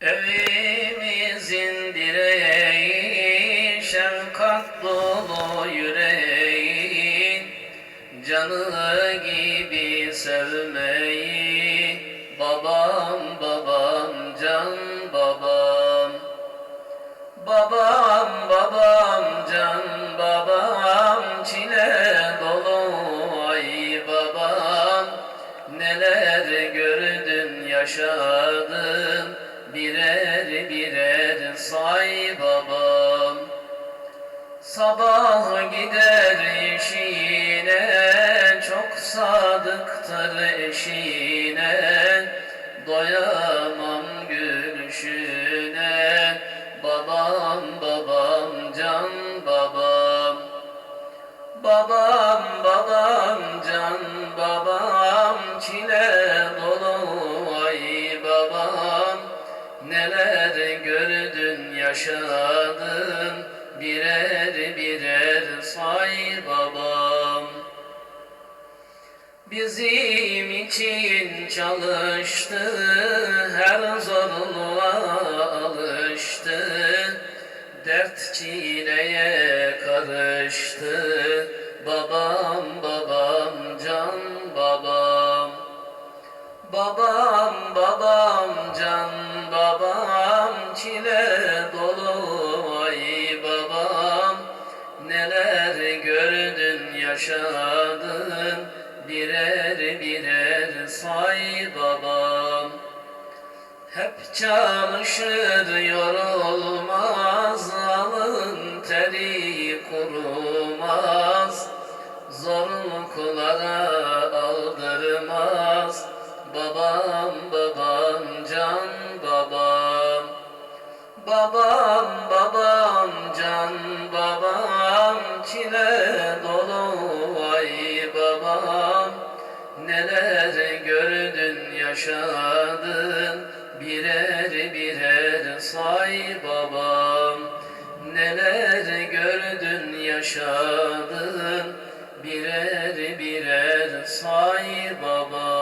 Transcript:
Evimizin direği şefkat dolu yüreği Canı gibi sevmeyi Babam babam can babam. Babam babam can babam Çile dolu ay babam. Neler gördün yaşadın Birer say babam. Sabah gider işine Çok sadıktır eşine Doyamam gülüşüne Babam babam can babam. Babam babam can babam Çile dolu ay babam. Neler gördün yaşadın Birer birer say babam. Bizim için çalıştı Her zorluğa alıştı. Dert çileye karıştı Babam babam can babam. Babam babam can babam çile dolu ay babam. Neler gördün yaşadın? Birer birer say babam. Hep çalışır yorulmaz alın teri kurumaz. Zorluklara aldırmaz Babam babam Babam babam can babam Çile dolu. Ay babam Neler gördün yaşadın? Birer birer say babam. Neler gördün yaşadın? Birer birer say babam